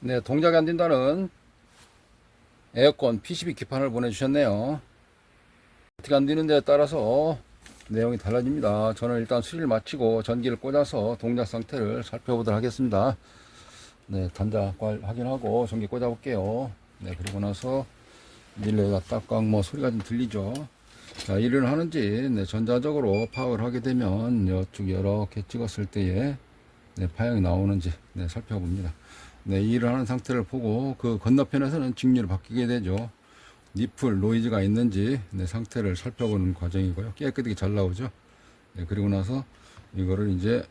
네, 동작이 안 된다는 에어컨 PCB 기판을 보내주셨네요. 어떻게 안 되는데 따라서 내용이 달라집니다. 저는 일단 수리를 마치고 전기를 꽂아서 동작 상태를 살펴보도록 하겠습니다. 네, 단자 괄 확인하고 전기 꽂아 볼게요. 네, 그리고 나서 릴레이가 딱딱 뭐 소리가 좀 들리죠. 자, 일을 하는지 네, 전자적으로 파악을 하게 되면 이쪽 이렇게 찍었을 때에 네, 파형이 나오는지 네, 살펴봅니다. 네, 이 일을 하는 상태를 보고 그 건너편에서는 직류를 바뀌게 되죠. 니플 노이즈가 있는지 네, 상태를 살펴보는 과정이고요. 깨끗하게 잘 나오죠. 네, 그리고 나서 이거를 이제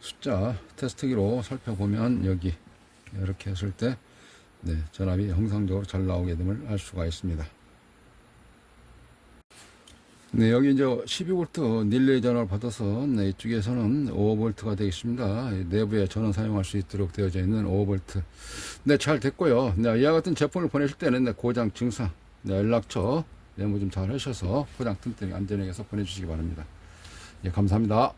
숫자 테스트기로 살펴보면 여기 이렇게 했을 때 네, 전압이 정상적으로 잘 나오게 됨을 알 수가 있습니다. 네, 여기 이제 12V 릴레이 전화를 받아서 네, 이쪽에서는 5V가 되겠습니다. 내부에 전원 사용할 수 있도록 되어져 있는 5V. 네, 잘 됐고요. 네, 이와 같은 제품을 보내실 때는 네, 고장 증상, 네, 연락처 메모 좀 잘 하셔서 고장 튼튼히 안전하게 해서 보내주시기 바랍니다. 예, 감사합니다.